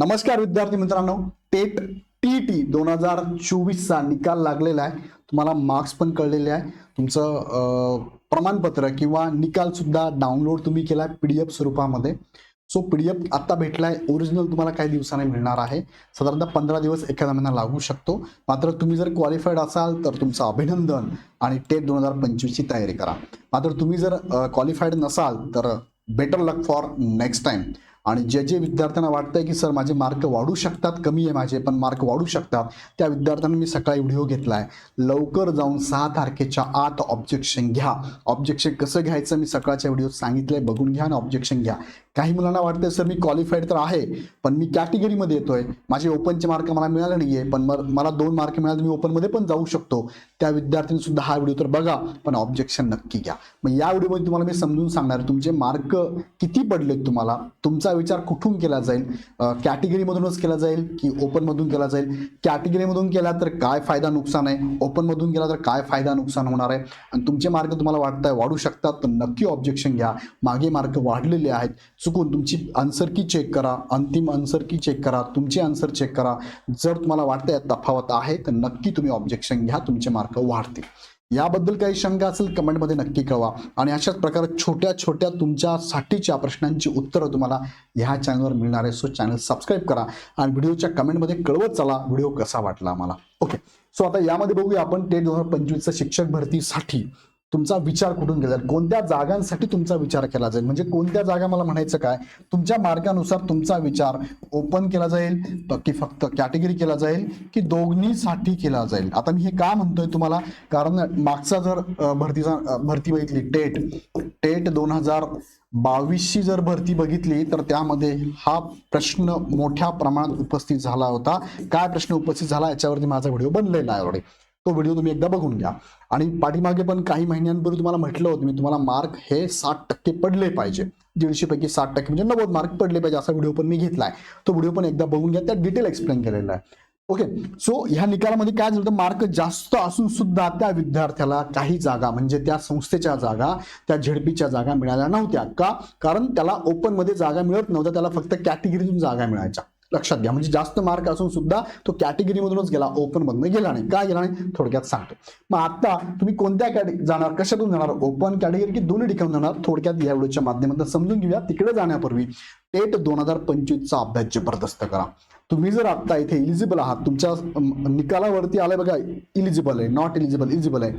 नमस्कार विद्यार्थी मित्रांनो टेट टी टी दोन हजार चोवीसचा निकाल लागलेला आहे. तुम्हाला मार्क्स पण कळलेले आहे. तुमचं प्रमाणपत्र किंवा निकाल सुद्धा डाउनलोड तुम्ही केला आहे पी डी एफ स्वरूपामध्ये. सो पी डी एफ आत्ता भेटलाय. ओरिजिनल तुम्हाला काही दिवसांनी मिळणार आहे. साधारणतः पंधरा दिवस एखादा महिना लागू शकतो. मात्र तुम्ही जर क्वालिफाईड असाल तर तुमचं अभिनंदन आणि टेट दोन हजार पंचवीसची तयारी करा. मात्र तुम्ही जर क्वालिफाईड नसाल तर better luck for next time आणि जे जे विद्यार्थ्यांना वाटतंय की सर माझे मार्क वाढू शकतात कमी आहे माझे पण मार्क वाढू शकतात त्या विद्यार्थ्यांना मी सकाळी व्हिडिओ घेतला आहे लवकर जाऊन सहा तारखेच्या आत ऑब्जेक्शन घ्या. ऑब्जेक्शन कसं घ्यायचं मी सकाळच्या व्हिडिओ सांगितलंय बघून घ्या आणि ऑब्जेक्शन घ्या. काही मुलांना वाटतं सर मी क्वालिफाईड तर आहे पण मी कॅटेगरीमध्ये येतोय. माझे ओपनचे मार्क मला मिळाले नाहीये पण मला दोन मार्क मिळाले मी ओपनमध्ये पण जाऊ शकतो. त्या विद्यार्थ्यांनी सुद्धा हा व्हिडिओ तर बघा पण ऑब्जेक्शन नक्की घ्या. मग या व्हिडिओमध्ये तुम्हाला मी समजून सांगणार तुमचे मार्क किती पडलेत तुम्हाला? तुमचा विचार कुठून केला जाईल? कॅटेगरीमधूनच केला जाईल की ओपनमधून केला जाईल? कॅटेगरीमधून केला तर काय फायदा नुकसान आहे? ओपनमधून केला तर काय फायदा नुकसान होणार आहे? आणि तुमचे मार्क तुम्हाला वाटतंय वाढू शकतात तर नक्की ऑब्जेक्शन घ्या. मागे मार्क वाढलेले आहेत. चुकून तुमची आन्सर की चेक करा अंतिम आन्सर की चेक करा तुमचे आन्सर चेक करा. जर तुम्हाला वाटतंय तफावत आहे तर नक्की तुम्ही ऑब्जेक्शन घ्या तुमचे मार्क वाढतील. याबद्दल काही शंका असेल कमेंटमध्ये नक्की कळवा. आणि अशाच प्रकारे छोट्या छोट्या तुमच्यासाठीच्या प्रश्नांची उत्तरं तुम्हाला ह्या चॅनलवर मिळणार आहे. सो चॅनल सबस्क्राईब करा आणि व्हिडिओच्या कमेंटमध्ये कळवत चला व्हिडिओ कसा वाटला आम्हाला. ओके सो आता यामध्ये बघूया आपण टेट दोन हजार पंचवीसच्या शिक्षक भरतीसाठी तुमचा विचार कुठून केला? जाईल कोणत्या जागांसाठी तुमचा विचार केला जाईल? म्हणजे कोणत्या जागा मला म्हणायचं काय? तुमच्या मार्गानुसार तुमचा विचार ओपन केला जाईल की फक्त कॅटेगरी केला जाईल की दोघांसाठी केला जाईल? आता मी हे का म्हणतोय तुम्हाला? कारण मागचा जर भरतीचा भरती बघितली टेट टेट दोन हजार बावीसची जर भरती बघितली तर त्यामध्ये हा प्रश्न मोठ्या प्रमाणात उपस्थित झाला होता. काय प्रश्न उपस्थित झाला याच्यावरती माझा व्हिडिओ बनलेला आहे ऑलरेडी तो व्हिडिओ तुम्ही एकदा बघून घ्या. आणि पाठीमागे पण काही महिन्यांपूर्वी तुम्हाला म्हटलं होतं मी तुम्हाला मार्क हे साठ टक्के पडले पाहिजे. दीडशे पैकी साठ टक्के म्हणजे नव्वद मार्क पडले पाहिजे असा व्हिडिओ पण मी घेतलाय. तो व्हिडिओ पण एकदा बघून घ्या त्यात डिटेल एक्सप्लेन केलेला आहे. ओके सो ह्या निकालामध्ये काय झालं मार्क जास्त असून सुद्धा त्या विद्यार्थ्याला काही जागा म्हणजे त्या संस्थेच्या जागा त्या झेडपीच्या जागा मिळाल्या नव्हत्या. का? कारण त्याला ओपनमध्ये जागा मिळत नव्हत्या त्याला फक्त कॅटेगरीतून जागा मिळायच्या. लक्षात घ्या. म्हणजे जास्त मार्क असून सुद्धा तो कॅटेगरीमधूनच गेला. ओपन गेला नाही. का गेला नाही? थोडक्यात सांगतो. मग आता तुम्ही कोणत्या कॅटेगरी जाणार? कशातून जाणार? ओपन कॅटेगरी की दोन्ही ठिकाणी जाणार? थोडक्यात या व्हिडिओच्या माध्यमातून समजून घेऊया. तिकडे जाण्यापूर्वी टेट दोन हजार पंचवीसचा अभ्यास जबरदस्त करा. तुम्ही जर आता इथे इलिजिबल आहात तुमच्या निकालावरती आलाय बघा इलिजिबल आहे. नॉट इलिजिबल इलिजिबल आहे.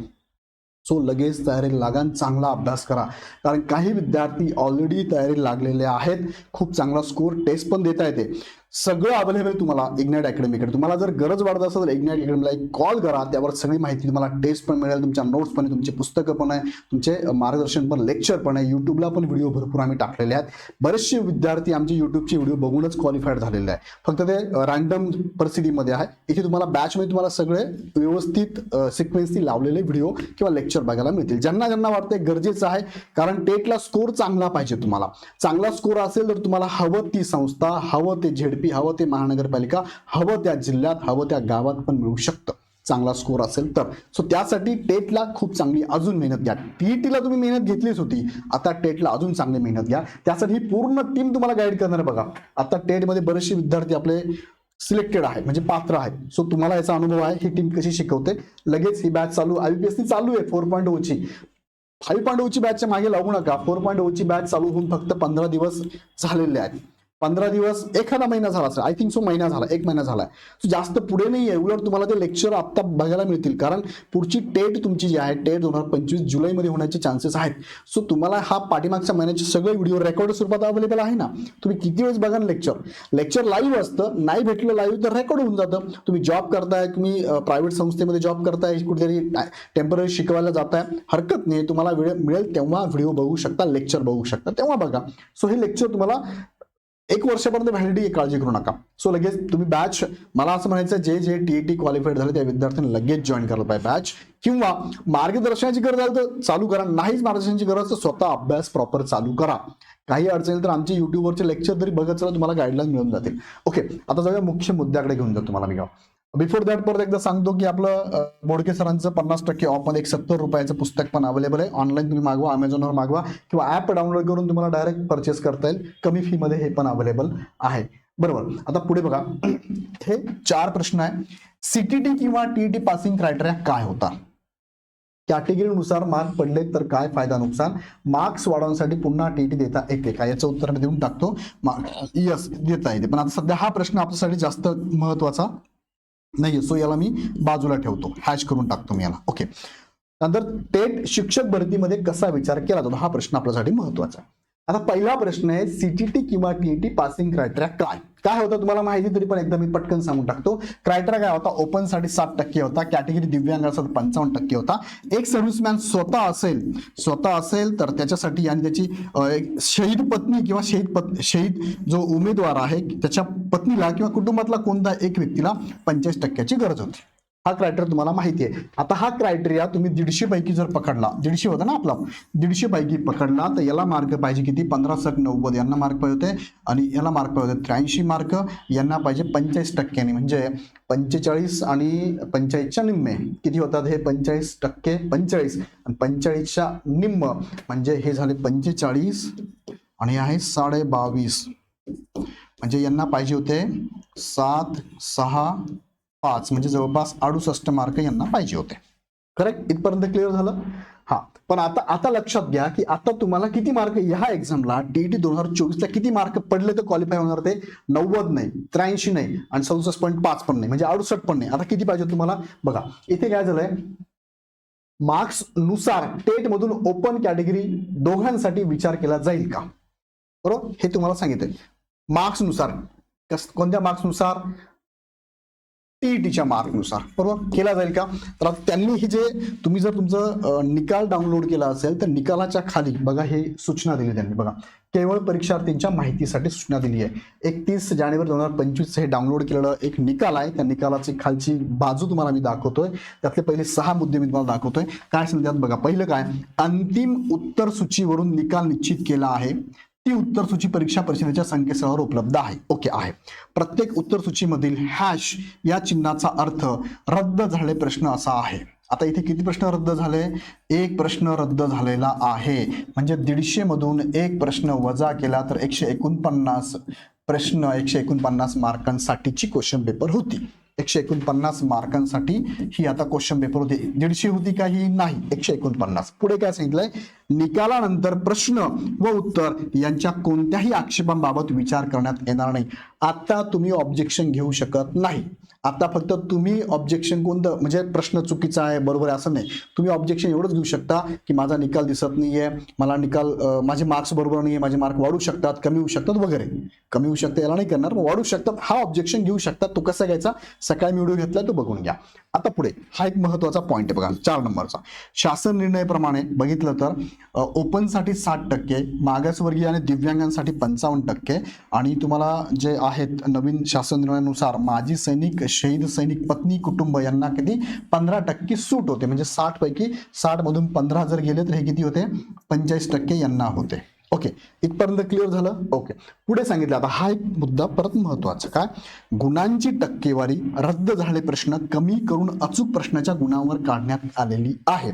सो लगेच तयारी लागा चांगला अभ्यास करा. कारण काही विद्यार्थी ऑलरेडी तयारी लागलेले आहेत. खूप चांगला स्कोर टेस्ट पण देता येते. सगळं अवेलेबल तुम्हाला इग्नाइट अकॅडमीकडे तुम्हाला जर गरज वाढत असेल तर इग्नाइट अकॅडमीला एक कॉल करा. त्यावर सगळी माहिती तुम्हाला टेस्ट पण मिळेल तुमच्या नोट्स पण आहे पुस्तकं पण आहे तुमचे मार्गदर्शन पण लेक्चर पण आहे. यूट्यूबला पण व्हिडिओ भरपूर आम्ही टाकलेले आहेत. बरेचसे विद्यार्थी आमचे युट्यूबचे व्हिडिओ बघूनच क्वालिफाईड झालेले आहे फक्त ते रँडम परिस्थितीमध्ये आहे. इथे तुम्हाला बॅचमध्ये तुम्हाला सगळे व्यवस्थित सिक्वेन्सनी लावलेले व्हिडिओ किंवा लेक्चर बघायला मिळतील. ज्यांना ज्यांना वाटते गरजेचं आहे कारण टेटला स्कोर चांगला पाहिजे तुम्हाला. चांगला स्कोर असेल तर तुम्हाला हवं ती संस्था हवं ते झेड झेडपी हवं ते महानगरपालिका हवं त्या जिल्ह्यात हवं त्या गावात पण मिळू शकतं. चांगला स्कोर असेल तर. सो त्यासाठी टेटला खूप चांगली अजून मेहनत घ्या. टीईटीला तुम्ही मेहनत घेतलीच होती. आता टेटला अजून चांगली मेहनत घ्या. त्यासाठी ही पूर्ण टीम तुम्हाला गाईड करणार बघा. आता टेटमध्ये बरेचसे विद्यार्थी आपले सिलेक्टेड आहेत म्हणजे पात्र आहेत. सो तुम्हाला याचा अनुभव आहे ही टीम कशी शिकवते. लगेच ही बॅच चालू आय आयबीपीएससी चालू आहे फोर पॉईंट ओची फाईव्ह पॉईंट ओची बॅचच्या मागे लागू नका. फोर पॉईंट ओची बॅच चालू होऊन फक्त पंधरा दिवस झालेले आहेत. पंधरा दिवस एखादा महिना झाला असेल आय थिंक सो महिना झाला एक महिना झाला. सो जास्त पुढे नाही आहे उलट तुम्हाला ते लेक्चर आत्ता बघायला मिळतील. कारण पुढची टेट तुमची जी आहे टेट दोन हजार पंचवीस जुलैमध्ये होण्याचे चान्सेस आहेत. सो तुम्हाला हा पाठीमागच्या महिन्याचे सगळे व्हिडिओ रेकॉर्ड स्वरूपात अवेलेबल आहे ना? तुम्ही किती वेळेस बघा लेक्चर लेक्चर लाईव्ह असतं. नाही भेटलं लाईव्ह तर रेकॉर्ड होऊन जातं. तुम्ही जॉब करताय तुम्ही प्रायव्हेट संस्थेमध्ये जॉब करताय कुठेतरी टेंपररी शिकवायला जाताय. हरकत नाही. तुम्हाला वेळ मिळेल तेव्हा व्हिडिओ बघू शकता लेक्चर बघू शकता तेव्हा बघा. सो हे लेक्चर तुम्हाला एक वर्षापर्यंत व्हॅलिडिटी काळजी करू नका. सो लगेच तुम्ही बॅच मला असं म्हणायचं जे जे टी टी क्वालिफाईड झाले त्या विद्यार्थ्यांनी लगेच जॉईन करायला पाहिजे बॅच किंवा मार्गदर्शनाची गरज आहे तर चालू करा. नाहीच मार्गदर्शनाची गरज तर स्वतः अभ्यास प्रॉपर चालू करा. काही अडचणी तर आमचे युट्यूबवरचे लेक्चर तरी बघत चला तुम्हाला गाईडलाईन मिळून जातील. ओके आता जाऊया मुख्य मुद्द्याकडे घेऊन जातो तुम्हाला मी. गाव बिफोर दॅट परत एकदा सांगतो की आपलं बोडके सरांचं पन्नास टक्के ऑफमध्ये एक सत्तर रुपयाचं पुस्तक पण अवेलेबल आहे. ऑनलाईन तुम्ही मागवा अमेझॉनवर मागवा किंवा ॲप डाउनलोड करून तुम्हाला डायरेक्ट परचेस करता येईल. कमी फीमध्ये हे पण अवेलेबल आहे. बरोबर. आता पुढे बघा. हे चार प्रश्न आहे. सीटीटी किंवा टीईटी पासिंग क्रायटेरिया काय होता? कॅटेगरीनुसार मार्क पडले तर काय फायदा नुकसान? मार्क्स वाढवण्यासाठी पुन्हा टीटी देता येते का? याचं उत्तर मी देऊन टाकतो. यस देता येते. पण आता सध्या हा प्रश्न आपल्यासाठी जास्त महत्त्वाचा नाहीये सो याला मी बाजूला ठेवतो. हॅश करून टाकतो मी याला. ओके नंतर टेट शिक्षक भरतीमध्ये कसा विचार केला जातो? हा प्रश्न आपल्यासाठी महत्त्वाचा आहे. आता पहिला प्रश्न आहे सीटीटी किंवा टीईटी पासिंग क्रायटेरिया काय? काय होतं तुम्हाला माहिती तरी पण एकदा मी पटकन सांगून टाकतो. क्रायटेरिया काय होता? ओपनसाठी सात टक्के होता. कॅटेगरी दिव्यांग दिव्यांगासाठी पंचावन्न टक्के होता. एक सर्व्हिसमॅन स्वतः असेल स्वतः असेल तर त्याच्यासाठी आणि त्याची एक शहीद पत्नी किंवा शहीद पत्नी शहीद जो उमेदवार आहे त्याच्या पत्नीला किंवा कुटुंबातला कोणता एक व्यक्तीला पंचेचाळीस टक्क्याची गरज होती. हा क्रायटेरिया तुम्हाला माहिती आहे. आता हा क्रायटेरिया तुम्ही दीडशे पैकी जर पकडला दीडशे होता ना आपला दीडशे पैकी पकडला तर याला मार्क पाहिजे किती? पंधरा सक नव्वद यांना मार्क पाहिजे होते. आणि याला मार्क पाहिजे होते त्र्याऐंशी मार्क यांना पाहिजे पंचेचाळीस टक्क्यांनी. म्हणजे पंचेचाळीस आणि पंचेचाळीसच्या निम्मे किती होतात? हे पंचेचाळीस टक्के पंचेचाळीस. आणि पंचेचाळीसच्या निम्म म्हणजे हे झाले पंचेचाळीस आणि आहे साडे बावीस म्हणजे यांना पाहिजे होते सात सहा पाच म्हणजे जवळपास अडुसष्ट मार्क यांना पाहिजे होते. करेक्ट इथपर्यंत क्लिअर झालं? हा. पण आता आता लक्षात घ्या की आता तुम्हाला किती मार्क ह्या एक्झामला टीईटी दोन हजार चोवीसला किती मार्क पडले तर क्वालिफाय होणार ते? नव्वद नाही त्र्याऐंशी नाही आणि सदुसष्ट पॉईंट पाच पण नाही म्हणजे अडुसष्ट पण नाही. आता किती पाहिजे तुम्हाला? बघा इथे काय झालंय? मार्क्सनुसार टेट मधून ओपन कॅटेगरी दोघांसाठी विचार केला जाईल का? बरोबर? हे तुम्हाला सांगितलंय. मार्क्सनुसार. कोणत्या मार्क्सनुसार? टीईटीच्या मार्कनुसार. बरोबर? केला जाईल का? तर त्यांनी हे जे तुम्ही जर तुमचं निकाल डाउनलोड केला असेल तर निकालाच्या खाली बघा हे सूचना दिली त्यांनी बघा. केवळ परीक्षार्थींच्या माहितीसाठी सूचना दिली आहे. एकतीस जानेवारी दोन हजार पंचवीस हे डाउनलोड केलेलं एक निकाल आहे. त्या निकालाची खालची बाजू तुम्हाला मी दाखवतोय. त्यातले पहिले सहा मुद्दे मी तुम्हाला दाखवतोय. काय असेल त्यात बघा. पहिलं काय? अंतिम उत्तर सूचीवरून निकाल निश्चित केला आहे. ती उत्तर सूची परीक्षा परिषदेच्या संकेतस्थळावर उपलब्ध आहे. ओके आहे. प्रत्येक उत्तर सूचीमधील हॅश या चिन्हाचा अर्थ रद्द झाले प्रश्न असा आहे. आता इथे किती प्रश्न रद्द झाले? एक प्रश्न रद्द झालेला आहे. म्हणजे दीडशे मधून एक प्रश्न वजा केला तर एकशे एकोणपन्नास प्रश्न एकशे एकोणपन्नास मार्कांसाठीची क्वेश्चन पेपर होती. एकशे एकोणपन्नास मार्कांसाठी ही आता क्वेश्चन पेपर होती. दीडशे होती का ही? नाही. एकशे एकोणपन्नास. पुढे काय सांगितलंय? निकालानंतर प्रश्न व उत्तर यांच्या कोणत्याही आक्षेपांबाबत विचार करण्यात येणार नाही. आता तुम्ही ऑब्जेक्शन घेऊ शकत नाही. आता फक्त तुम्ही ऑब्जेक्शन कोणतं? म्हणजे प्रश्न चुकीचा आहे बरोबर आहे असं नाही. तुम्ही ऑब्जेक्शन एवढंच घेऊ शकता की माझा निकाल दिसत नाही आहे मला निकाल माझे मार्क्स बरोबर नाहीये माझे मार्क वाढू शकतात कमी होऊ शकतात वगैरे. कमी होऊ शकतात याला नाही करणार पण वाढू शकतात. हा ऑब्जेक्शन घेऊ शकतात तो कसा घ्यायचा? सकाळी मी व्हिडिओ घेतला तो बघून घ्या. आता पुढे हा एक महत्त्वाचा पॉईंट आहे बघा चार नंबरचा. शासन निर्णयप्रमाणे बघितलं तर ओपनसाठी साठ टक्के मागासवर्गीय आणि दिव्यांगांसाठी पंचावन्न टक्के आणि तुम्हाला जे आहेत नवीन शासन निर्णयानुसार माजी सैनिक शहीद सैनिक पत्नी कुटुंब यांना किती? पंधरा टक्के सूट होते. म्हणजे साठ पैकी साठ मधून पंधरा जर गेले तर हे किती होते? पंचेचाळीस टक्के यांना होते. ओके इथपर्यंत क्लिअर झालं? ओके पुढे सांगितलं. आता हा एक मुद्दा परत महत्त्वाचा. काय? गुणांची टक्केवारी रद्द झाले प्रश्न कमी करून अचूक प्रश्नाच्या गुणांवर काढण्यात आलेली आहे.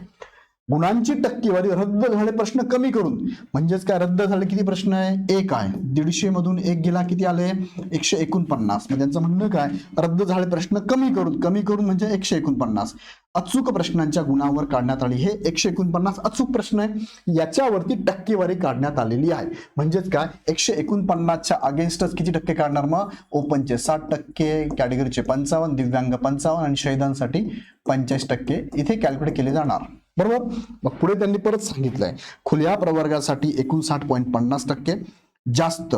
गुणांची टक्केवारी रद्द झाले प्रश्न कमी करून. म्हणजेच काय रद्द झाले किती प्रश्न आहे? एक आहे. दीडशे मधून एक गेला किती आले? एकशे एकोणपन्नास. म्हणजे त्यांचं म्हणणं काय? रद्द झाले प्रश्न कमी करून. कमी करून म्हणजे एकशे एकोणपन्नास. अचूक प्रश्नांच्या गुणावर काढण्यात आली. हे एकशे एकोणपन्नास अचूक प्रश्न आहे. याच्यावरती टक्केवारी काढण्यात आलेली आहे. म्हणजेच काय? एकशे एकोणपन्नासच्या अगेन्स्टच किती टक्के काढणार मग? ओपनचे साठ टक्के कॅटेगरीचे पंचावन्न दिव्यांग पंचावन्न आणि शहीदांसाठी पंचेचाळीस टक्के इथे कॅल्क्युलेट केले जाणार. बरोबर? मग पुढे त्यांनी परत सांगितलंय. खुल्या प्रवर्गासाठी एकोणसाठ पॉईंट पन्नास टक्के जास्त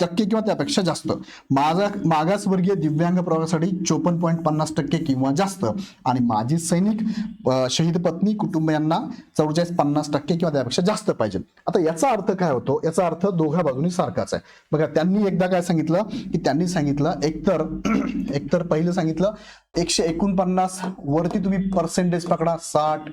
टक्के किंवा त्यापेक्षा जास्त. माझा मागासवर्गीय दिव्यांग प्रवर्गासाठी चोपन्न पॉईंट पन्नास टक्के किंवा जास्त. आणि माजी सैनिक शहीद पत्नी कुटुंबियांना चौवेचाळीस पन्नास टक्के किंवा त्यापेक्षा जास्त पाहिजे. आता याचा अर्थ काय होतो? याचा अर्थ दोघा बाजूनी सारखाच आहे. बघा त्यांनी एकदा काय सांगितलं? की त्यांनी सांगितलं एकतर एकतर पहिलं सांगितलं एकशे एकोणपन्नास वरती तुम्ही पर्सेंटेज पकडा साठ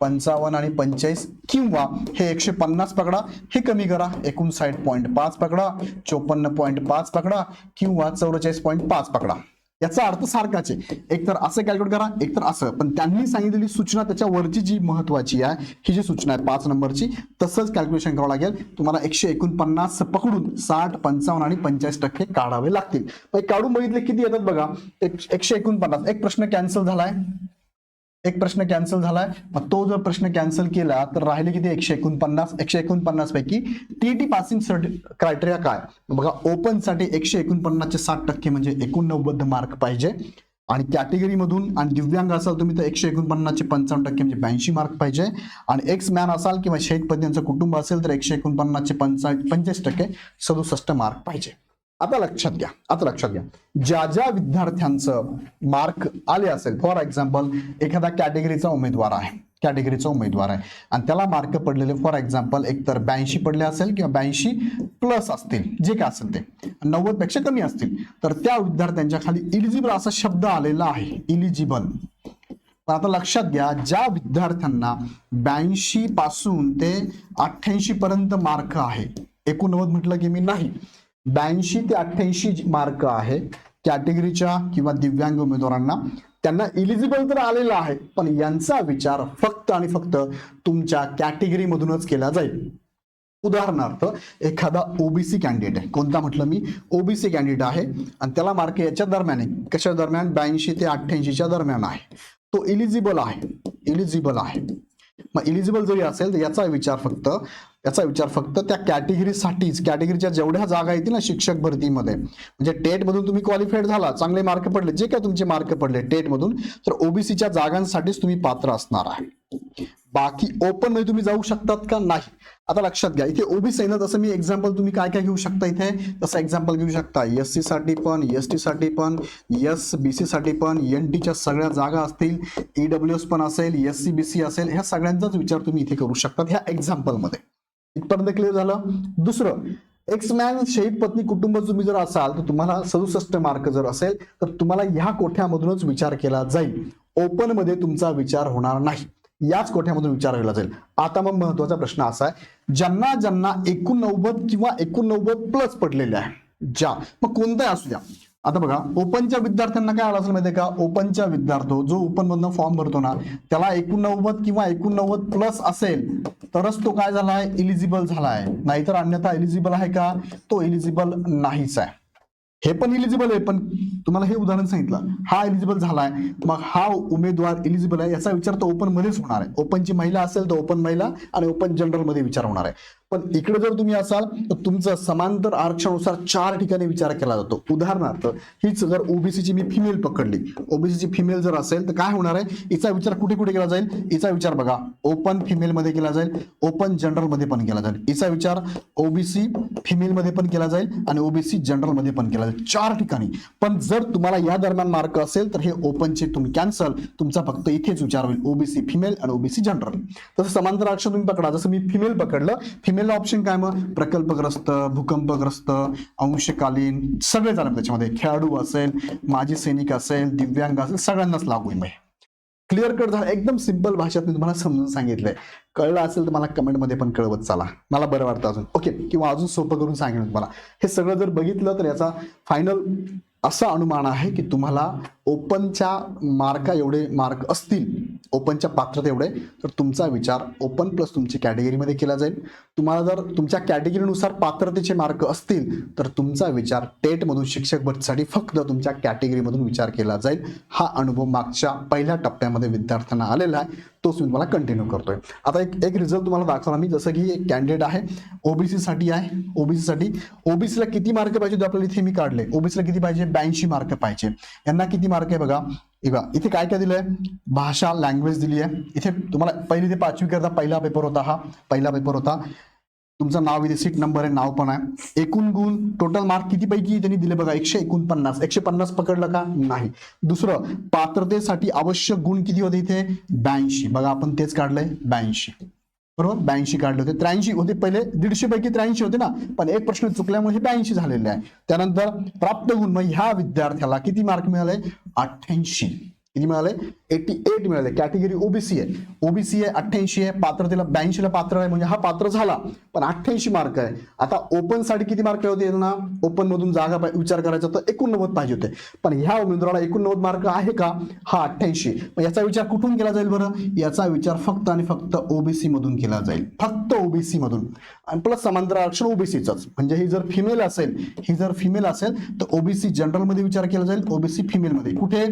पंचावन्न आणि पंचेचाळीस किंवा हे एकशे पन्नास पकडा. हे कमी करा. एकोणसाठ पॉईंट पाच पकडा. चोपन्न पॉईंट पाच पकडा किंवा चौवेचाळीस पॉईंट पाच पकडा. याचा अर्थ सारखाच आहे. एक तर असं कॅल्क्युलेट करा एक तर असं. पण त्यांनी सांगितलेली सूचना त्याच्यावरची जी महत्वाची आहे ही जी सूचना आहे पाच नंबरची तसंच कॅल्क्युलेशन करावं लागेल. तुम्हाला एकशे एकोणपन्नास पकडून साठ पंचावन्न आणि पंचेचाळीस टक्के काढावे लागतील. काढून बघितले किती येतात बघा? एकशे एकोणपन्नास. एक प्रश्न कॅन्सल झालाय. एक प्रश्न कॅन्सल झालाय. मग तो जर प्रश्न कॅन्सल केला तर राहिले किती? एकशे एकोणपन्नास एकशे एकोणपन्नास पैकी टी पासिंग क्रायटेरिया काय? बघा ओपनसाठी एकशे एकोणपन्नासचे साठ टक्के म्हणजे एकोणनव्वद मार्क पाहिजे. आणि कॅटेगरीमधून आणि दिव्यांग असाल तुम्ही तर एकशे एकोणपन्नासचे पंचावन्न टक्के म्हणजे ब्याऐंशी मार्क पाहिजे. आणि एक्स मॅन असाल किंवा शहीद यांचं कुटुंब असेल तर एकशे एकोणपन्नासचे पंचा पंचेचाळीस टक्के सदुसष्ट मार्क पाहिजे. आता लक्षात घ्या आता लक्षात घ्या. ज्या ज्या विद्यार्थ्यांचं मार्क आले असेल फॉर एक्झाम्पल एखादा कॅटेगरीचा उमेदवार आहे कॅटेगरीचा उमेदवार आहे आणि त्याला मार्क पडलेले फॉर एक्झाम्पल एकतर ब्याऐंशी पडले असेल किंवा ब्याऐंशी प्लस असतील जे काय असेल ते नव्वदपेक्षा कमी असतील तर त्या विद्यार्थ्यांच्या खाली इलिजिबल असा शब्द आलेला आहे इलिजिबल पण आता लक्षात घ्या ज्या विद्यार्थ्यांना ब्याऐंशी पासून ते अठ्ठ्याऐंशी पर्यंत मार्क आहे एकोणनव्वद म्हटलं की मी नाही ब्याऐंशी ते अठ्ठ्याऐंशी मार्क आहे. कॅटेगरीच्या किंवा दिव्यांग उमेदवारांना. त्यांना इलिजिबल तर आलेला आहे पण यांचा विचार फक्त आणि फक्त तुमच्या कॅटेगरी मधूनच केला जाईल. उदाहरणार्थ एखादा ओबीसी कॅन्डिडेट आहे. कोणता म्हटलं मी? ओबीसी कॅन्डिडेट आहे. आणि त्याला मार्क याच्या दरम्यान आहे. कशा दरम्यान? ब्याऐंशी ते अठ्ठ्याऐंशीच्या दरम्यान आहे. तो इलिजिबल आहे. इलिजिबल आहे. मग इलिजिबल जरी असेल तर याचा विचार फक्त याचा विचार फक्त त्या कॅटेगरीसाठीच कॅटेगरीच्या जेवढ्या जागा येतील ना शिक्षक भरतीमध्ये. म्हणजे टेट मधून तुम्ही क्वालिफाईड झाला चांगले मार्क पडले जे काय तुमचे मार्क पडले टेट मधून तर ओबीसीच्या जागांसाठीच तुम्ही पात्र असणार आहे. बाकी ओपनमध्ये तुम्ही जाऊ शकतात का? नाही. आता लक्षात घ्या इथे ओबीसी ना तसं मी एक्झाम्पल तुम्ही काय काय घेऊ शकता इथे? तसं एक्झाम्पल घेऊ शकता एस सी साठी पण एस टी साठी पण एस बी सी साठी पण एन टीच्या सगळ्या जागा असतील ईडब्ल्यू एस पण असेल एस सी बी सी असेल ह्या सगळ्यांचाच विचार तुम्ही इथे करू शकतात ह्या एक्झाम्पलमध्ये. इथपर्यंत क्लिअर झालं. दुसरं एक्स मॅन शहीद पत्नी कुटुंब तुम्ही जर असाल तर तुम्हाला सदुसष्ट मार्क जर असेल तर तुम्हाला ह्या कोठ्यामधूनच विचार केला जाईल. ओपनमध्ये तुमचा विचार होणार नाही. याच कोठ्यामधून विचार केला जाईल. आता मग महत्त्वाचा प्रश्न असा आहे ज्यांना ज्यांना एकोणनव्वद किंवा एकोणनव्वद प्लस पडलेले आहे ज्या मग कोणताही असू द्या. आता बघा ओपनच्या विद्यार्थ्यांना काय आलं असेल माहितीये का? ओपनच्या विद्यार्थी जो ओपन मधनं फॉर्म भरतो ना त्याला एकोणनव्वद किंवा एकोणनव्वद प्लस असेल तरच तो काय झालाय? इलिजिबल झालाय. नाहीतर अन्यथा इलिजिबल आहे का? तो इलिजिबल नाहीच आहे. हे पण इलिजिबल आहे पण तुम्हाला हे उदाहरण सांगितलं. हा इलिजिबल झालाय मग हा उमेदवार इलिजिबल आहे याचा विचार तो ओपन मध्येच होणार आहे. ओपनची महिला असेल तर ओपन महिला आणि ओपन जनरलमध्ये विचार होणार आहे. पण इकडे जर तुम्ही असाल तर तुमचं समांतर आरक्षणानुसार चार ठिकाणी विचार केला जातो. उदाहरणार्थ हीच जर ओबीसीची मी फिमेल पकडली. ओबीसीची फिमेल जर असेल तर काय होणार आहे? हिचा विचार कुठे कुठे केला जाईल? हिचा विचार बघा ओपन फिमेल मध्ये केला जाईल ओपन जनरलमध्ये पण केला जाईल. हिचा विचार ओबीसी फिमेल मध्ये पण केला जाईल आणि ओबीसी जनरलमध्ये पण केला जाईल. चार ठिकाणी. पण जर तुम्हाला या दरम्यान मार्क असेल तर हे ओपनचे तुम्ही कॅन्सल तुमचा फक्त इथेच विचार होईल. ओबीसी फिमेल आणि ओबीसी जनरल तसं समांतर आरक्षण तुम्ही पकडा. जसं मी फिमेल पकडलं फिमेल ऑप्शन काय मग? प्रकल्पग्रस्त भूकंपग्रस्त अंशकालीन सगळे जाणार त्याच्यामध्ये. खेळाडू असेल माजी सैनिक असेल दिव्यांग असेल सगळ्यांनाच लागू आहे मग क्लिअर कट झालं. एकदम सिंपल भाषेत मी तुम्हाला समजून सांगितलंय. कळलं असेल तर मला कमेंटमध्ये पण कळवत चला. मला बरं वाटतं अजून. ओके किंवा अजून सोपं करून सांगेन तुम्हाला. हे सगळं जर बघितलं तर याचा फायनल असा अनुमान आहे की तुम्हाला ओपनच्या मार्का एवढे मार्क असतील ओपनच्या पात्रते एवढे तर तुमचा विचार ओपन प्लस तुमची कॅटेगरीमध्ये केला जाईल. तुम्हाला जर तुमच्या कॅटेगरीनुसार पात्रतेचे मार्क असतील तर तुमचा विचार टेटमधून शिक्षक भरतीसाठी फक्त तुमच्या कॅटेगरीमधून विचार केला जाईल. हा अनुभव मागच्या पहिल्या टप्प्यामध्ये विद्यार्थ्यांना आलेला आहे. तोच मी तुम्हाला कंटिन्यू करतोय. आता एक एक रिझल्ट तुम्हाला दाखवला मी. जसं की एक कॅन्डिडेट आहे ओबीसीसाठी आहे. ओबीसीसाठी ओबीसीला किती मार्क पाहिजे आपल्याला? इथे मी काढले. ओबीसीला किती पाहिजे? ब्याऐंशी मार्क पाहिजे. यांना किती मार्क आहे बघा. बघा इथे काय काय दिलंय? भाषा लँग्वेज दिली आहे इथे तुम्हाला पहिली ते पाचवी करता पहिला पेपर होता हा. पहिला पेपर होता. तुमचं नाव इथे सीट नंबर आहे नाव पण आहे. एकूण गुण टोटल मार्क किती पैकी त्यांनी दिले बघा? एकशे एकोणपन्नास. एकशे पन्नास पकडलं का? नाही. दुसरं पात्रतेसाठी आवश्यक गुण किती होते इथे? ब्याऐंशी. बघा आपण तेच काढलंय ब्याऐंशी. बरोबर? ब्याऐंशी काढले होते. त्र्याऐंशी होते. पहिले दीडशे पैकी त्र्याऐंशी होते ना. पण एक प्रश्न चुकल्यामुळे हे ब्याऐंशी झालेले आहे. त्यानंतर प्राप्त गुण मग ह्या विद्यार्थ्याला किती मार्क मिळाले? अठ्ठ्याऐंशी. किती मिळाले? एटी एट मिळाले. कॅटेगरी ओबीसी आहे. ओबीसी आहे अठ्ठ्याऐंशी आहे पात्रतेला ब्याऐंशीला पात्र आहे म्हणजे हा पात्र झाला. पण अठ्ठ्याऐंशी मार्क आहे. आता ओपनसाठी किती मार्क होते यांना? ओपन मधून जागा विचार करायचा तर एकोणनव्वद पाहिजे होते. पण ह्या उमेदवाराला एकोणनव्वद मार्क आहे का? हा अठ्ठ्याऐंशी. मग याचा विचार कुठून केला जाईल बरं? याचा विचार फक्त आणि फक्त ओबीसी मधून केला जाईल. फक्त ओबीसी मधून. आणि प्लस समांतर आरक्षण ओबीसीचाच म्हणजे ही जर फिमेल असेल ही जर फिमेल असेल तर ओबीसी जनरलमध्ये विचार केला जाईल. ओबीसी फिमेलमध्ये कुठे?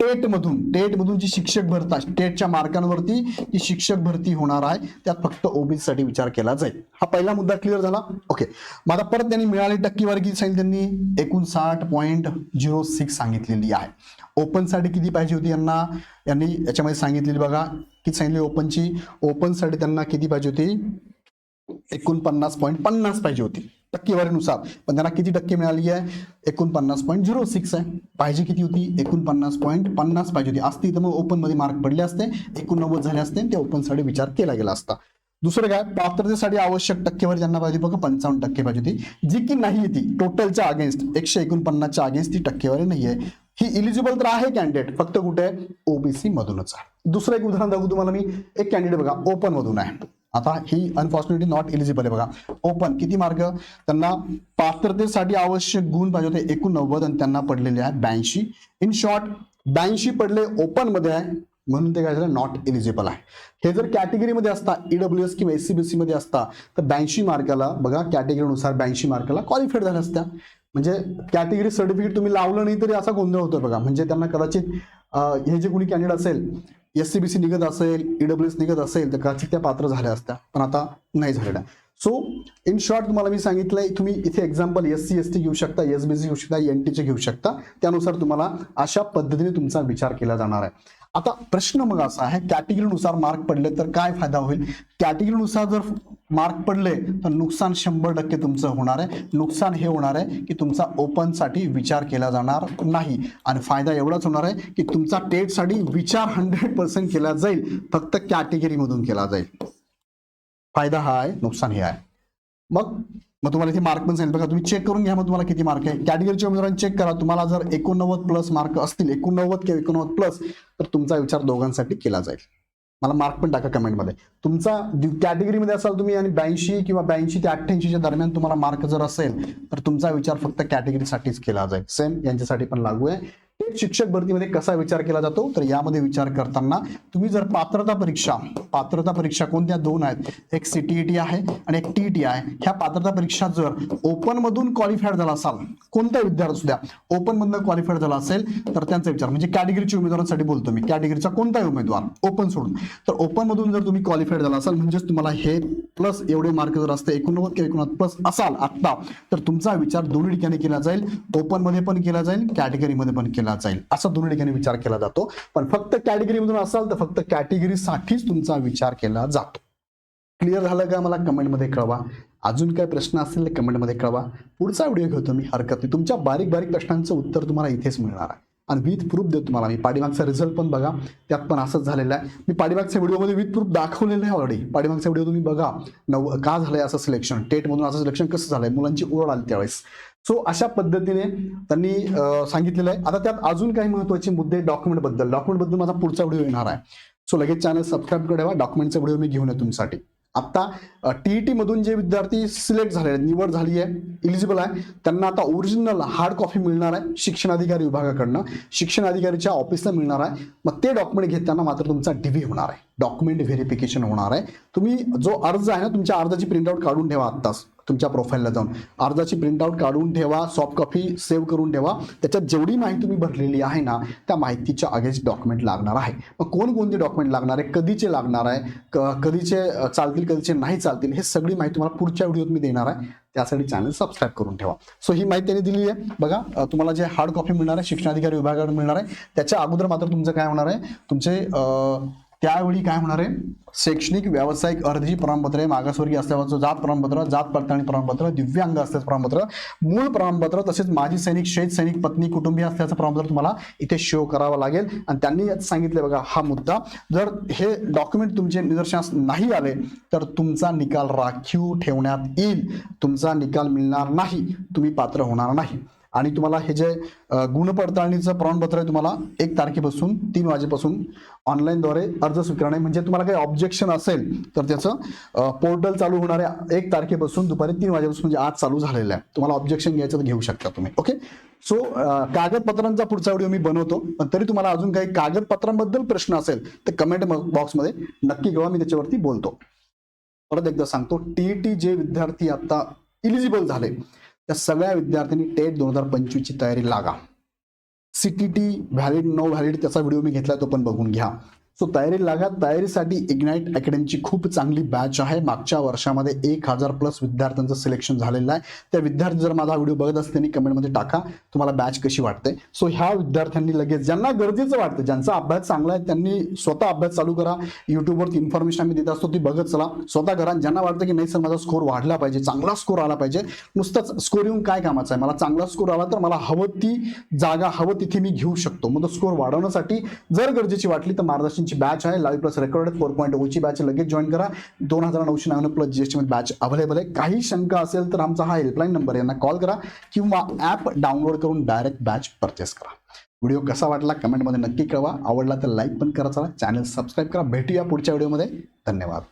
टेट मधून टेट मधून जी शिक्षक भरता टेटच्या मार्कांवरती जी शिक्षक भरती होणार आहे त्यात फक्त ओबीसीसाठी विचार केला जाईल. हा पहिला मुद्दा क्लिअर झाला? ओके मग आता परत त्यांनी मिळाली टक्केवारी किती सांगितली त्यांनी? एकोणसाठ पॉईंट झिरो सिक्स सांगितलेली आहे. ओपनसाठी किती पाहिजे होती यांना? यांनी याच्यामध्ये सांगितलेली बघा. किती सांगितली ओपनची ओपनसाठी त्यांना किती पाहिजे होती? एकोणपन्नास पॉईंट पन्नास पाहिजे होती. टक्केवारीनुसार. पण त्यांना किती टक्के मिळाली आहे? एकोणपन्नास पॉईंट झिरो सिक्स आहे. पाहिजे किती होती? एकोणपन्नास पॉईंट पन्नास पाहिजे होती. असती तर मग ओपनमध्ये मार्क पडले असते. एकोणनव्वद झाले असते त्या ओपनसाठी विचार केला गेला असता. दुसरं काय? पात्रतेसाठी आवश्यक टक्केवारी ज्यांना पाहिजे बघा पंचावन्न टक्के पाहिजे होती. जी की नाही ती टोटलच्या अगेन्स्ट एकशे एकोणपन्नासच्या अगेन्स्ट ती टक्केवारी नाही आहे. ही इलिजिबल तर आहे कॅन्डिडेट फक्त कुठे? आहे ओबीसी मधूनच आहे. दुसरं एक उदाहरण दाखवू तुम्हाला मी. एक कॅन्डिडेट बघा ओपन मधून आहे. आता ही अनफॉर्च्युनेटली नॉट एलिजिबल आहे बघा. ओपन किती मार्क त्यांना पात्रतेसाठी आवश्यक गुण पाहिजे होते एकोणनव्वद आणि त्यांना पडलेले आहे ब्याऐंशी. इन शॉर्ट ब्याऐंशी पडले ओपनमध्ये आहे म्हणून ते काय झालं नॉट एलिजिबल आहे. हे जर कॅटेगरीमध्ये असता ईडब्ल्यू एस किंवा एस सी बी सी मध्ये असता तर ब्याऐंशी मार्काला बघा कॅटेगरीनुसार ब्याऐंशी मार्काला क्वालिफाईड झाल्या असत्या. म्हणजे कॅटेगरी सर्टिफिकेट तुम्ही लावलं नाही तरी असा गोंधळ होतो बघा. म्हणजे त्यांना कदाचित हे जे कोणी कॅन्डिडेट असेल एस सी बी सी निघत असेल ईडब्ल्यू एस निघत असेल तर कदाचित त्या पात्र झाल्या असत्या. पण आता नाही झालेल्या. सो इन शॉर्ट तुम्हाला मी सांगितलंय तुम्ही इथे example S C S T घेऊ शकता एस बी सी घेऊ शकता एन टीचे घेऊ शकता. त्यानुसार तुम्हाला अशा पद्धतीने तुमचा विचार केला जाणार आहे. आता प्रश्न मग असा आहे कॅटेगरीनुसार मार्क पडले तर काय फायदा होईल? कॅटेगरीनुसार जर मार्क पडले तर नुकसान शंभर टक्के तुमचं होणार आहे. नुकसान हे होणार आहे की तुमचा ओपनसाठी विचार केला जाणार नाही. आणि फायदा एवढाच होणार आहे की तुमचा टेटसाठी विचार हंड्रेड पर्सेंट केला जाईल. फक्त कॅटेगरीमधून केला जाईल. फायदा हा आहे नुकसान हे आहे. मग मग तुम्हाला इथे मार्क पण सांगितलं. बघा तुम्ही चेक करून घ्या मग तुम्हाला किती मार्क आहे. कॅटेगरीच्या उमेदवारांनी चेक करा. तुम्हाला जर एकोणनव्वद प्लस मार्क असतील एकोणनव्वद किंवा एकोणनव्वद प्लस तर तुमचा विचार दोघांसाठी केला जाईल. मला मार्क पण टाका कमेंटमध्ये तुमचा कॅटेगरीमध्ये असाल तुम्ही आणि ब्याऐंशी किंवा ब्याऐंशी ते अठ्ठ्याऐंशीच्या दरम्यान तुम्हाला मार्क जर असेल तर तुमचा विचार फक्त कॅटेगरीसाठीच केला जाईल. सेम यांच्यासाठी पण लागू आहे. शिक्षक भरतीमध्ये कसा विचार केला जातो तर यामध्ये विचार करताना तुम्ही जर पात्रता परीक्षा पात्रता परीक्षा कोणत्या दोन आहेत? एक सीटीईटी आहे आणि एक टीईटी आहे. ह्या पात्रता परीक्षा जर ओपन मधून क्वालिफाईड झाला असाल कोणता विद्यार्थी सुद्धा ओपन क्वालिफाईड झाला असेल तर त्यांचा विचार म्हणजे कॅटेगरीच्या उमेदवारांसाठी बोलतो मी कॅटेगरीचा कोणताही उमेदवार ओपन सोडून. तर ओपन मधून जर तुम्ही क्वालिफाईड झाला असाल म्हणजेच तुम्हाला हे प्लस एवढे मार्क जर असते एकोणनव्वद किंवा एकोणनव्वद प्लस असाल आत्ता तर तुमचा विचार दोन्ही ठिकाणी केला जाईल. ओपनमध्ये पण केला जाईल कॅटेगरीमध्ये पण केला जाईल असा दोन्ही ठिकाणी विचार केला जातो. पण फक्त कॅटेगरीमधून असाल तर फक्त कॅटेगरीसाठीच तुमचा विचार केला जातो. क्लिअर झालं का मला कमेंटमध्ये कळवा. अजून काय प्रश्न असतील तर कमेंटमध्ये कळवा. पुढचा व्हिडिओ घेतो मी हरकत नाही. तुमच्या बारीक बारीक प्रश्नांचं उत्तर तुम्हाला इथेच मिळणार आहे. आणि विथ प्रूफ देतो तुम्हाला मी. पाठीमागचा रिझल्ट पण बघा. त्यात पण असंच झालेलं आहे. मी पाठीमागच्या व्हिडिओमध्ये विथ प्रूफ दाखवलेलं आहे ऑलरेडी पाठीमागचा व्हिडिओ तुम्ही बघा. नव का झालंय असं सिलेक्शन टेटमधून असं सिलेक्शन कसं झालंय? मुलांची ओरड आली त्यावेळेस. सो अशा पद्धतीने त्यांनी सांगितलेलं आहे. आता त्यात अजून काही महत्त्वाचे मुद्दे डॉक्युमेंटबद्दल. डॉक्युमेंटबद्दल माझा पुढचा व्हिडिओ येणार आहे. सो लगेच चॅनल सबस्क्राईब ठेवा डॉक्युमेंटचा व्हिडिओ मी घेऊन आहे तुमच्यासाठी. आता टीईटी मधून जे विद्यार्थी सिलेक्ट झाले आहेत, निवड झाली आहे इलिजिबल आहे त्यांना आता ओरिजिनल हार्ड कॉपी मिळणार आहे शिक्षण अधिकारी विभागाकडनं. शिक्षण अधिकारीच्या ऑफिसला मिळणार आहे. मग ते डॉक्युमेंट घेताना मात्र तुमचा डीव्ही होणार आहे. डॉक्युमेंट व्हेरिफिकेशन होणार आहे. तुम्ही जो अर्ज आहे ना तुमच्या अर्जाची प्रिंटआउट काढून ठेवा आत्ताच. तुमच्या प्रोफाईलला जाऊन. अर्जाची प्रिंटआउट काढून ठेवा सॉफ्ट कॉपी सेव्ह करून ठेवा. त्याच्यात जेवढी माहिती तुम्ही भरलेली आहे ना त्या माहितीच्या अगेन्स्ट डॉक्युमेंट लागणार आहे. मग कोणकोणते डॉक्युमेंट लागणार आहे कधीचे लागणार आहे क- कधीचे चालतील कधीचे नाही चालतील हे सगळी माहिती तुम्हाला पुढच्या व्हिडिओत मी देणार आहे. त्यासाठी चॅनल सबस्क्राईब करून ठेवा. सो ही माहिती त्यांनी दिली आहे. बघा तुम्हाला जे हार्ड कॉपी मिळणार आहे शिक्षण अधिकारी विभागाकडून मिळणार आहे. त्याच्या अगोदर मात्र तुमचं काय होणार आहे? तुमचे त्यावेळी काय होणार आहे? शैक्षणिक व्यावसायिक अर्जी प्रमाणपत्रे मागासवर्गीय असल्याचं जात प्रमाणपत्र जात पडताळणी प्रमाणपत्र दिव्यांग असल्याचं प्रमाणपत्र मूळ प्रमाणपत्र तसेच माजी सैनिक शेत सैनिक पत्नी कुटुंबीय असल्याचं प्रमाणपत्र तुम्हाला इथे शो करावं लागेल. आणि त्यांनी यात सांगितलं बघा हा मुद्दा. जर हे डॉक्युमेंट तुमचे निदर्शनास नाही आले तर तुमचा निकाल राखीव ठेवण्यात येईल. तुमचा निकाल मिळणार नाही. तुम्ही पात्र होणार नाही. आणि तुम्हाला हे जे गुण गुणपडताळणीचं प्रमाणपत्र आहे तुम्हाला एक तारखेपासून तीन वाजेपासून ऑनलाईनद्वारे अर्ज स्वीकारणे. म्हणजे तुम्हाला काही ऑब्जेक्शन असेल तर त्याचं पोर्टल चालू होणाऱ्या एक तारखेपासून दुपारी तीन वाजेपासून म्हणजे आज चालू झालेलं आहे. तुम्हाला ऑब्जेक्शन घ्यायचं तर घेऊ शकता तुम्ही. ओके सो कागदपत्रांचा पुढचा व्हिडिओ मी बनवतो. पण तरी तुम्हाला अजून काही कागदपत्रांबद्दल प्रश्न असेल तर कमेंट बॉक्समध्ये नक्की किंवा मी त्याच्यावरती बोलतो. परत एकदा सांगतो टी टी जे विद्यार्थी आता इलिजिबल झाले. त्या सगळ्या विद्यार्थ्यांनी टेट दोन हजार पंचवीसची तयारी लागा. सीटीटी व्हॅलिड नो व्हॅलिड त्याचा व्हिडिओ मी घेतला तो पण बघून घ्या. सो तयारी लागा तयारीसाठी इग्नाईट अकॅडमीची खूप चांगली बॅच आहे. मागच्या वर्षामध्ये एक हजार प्लस विद्यार्थ्यांचं सिलेक्शन झालेलं आहे. त्या विद्यार्थी जर माझा व्हिडिओ बघत असते त्यांनी कमेंटमध्ये टाका. तुम्हाला बॅच कशी वाटते? सो ह्या विद्यार्थ्यांनी लगेच ज्यांना गरजेचं वाटतं ज्यांचा अभ्यास चांगला आहे त्यांनी स्वतः अभ्यास चालू करा. युट्यूबवरती इन्फॉर्मेशन आम्ही देत असतो ती बघत चला. स्वतः करा. ज्यांना वाटतं की नाही सर माझा स्कोर वाढला पाहिजे चांगला स्कोर आला पाहिजे नुसताच स्कोर येऊन काय कामाचं आहे? मला चांगला स्कोर आला तर मला हवं ती जागा हवं तिथे मी घेऊ शकतो. मग तो स्कोर वाढवण्यासाठी जर गरजेची वाटली तर मार्गदर्शन मार्गदर्शनची बॅच आहे. Live plus record four point ओची batch लगेच जॉईन करा. दोन हजार नऊशे नव्याण्णव प्लस जीएसटी मध्ये बॅच अवेलेबल आहे. काही शंका असेल तर आमचा हा हेल्पलाईन नंबर यांना कॉल करा किंवा ॲप डाउनलोड करून डायरेक्ट बॅच परचेस करा. व्हिडिओ कसा वाटला कमेंटमध्ये नक्की कळवा. आवडला तर लाईक पण करा. चला चॅनल सबस्क्राईब करा. भेटूया पुढच्या व्हिडिओमध्ये धन्यवाद.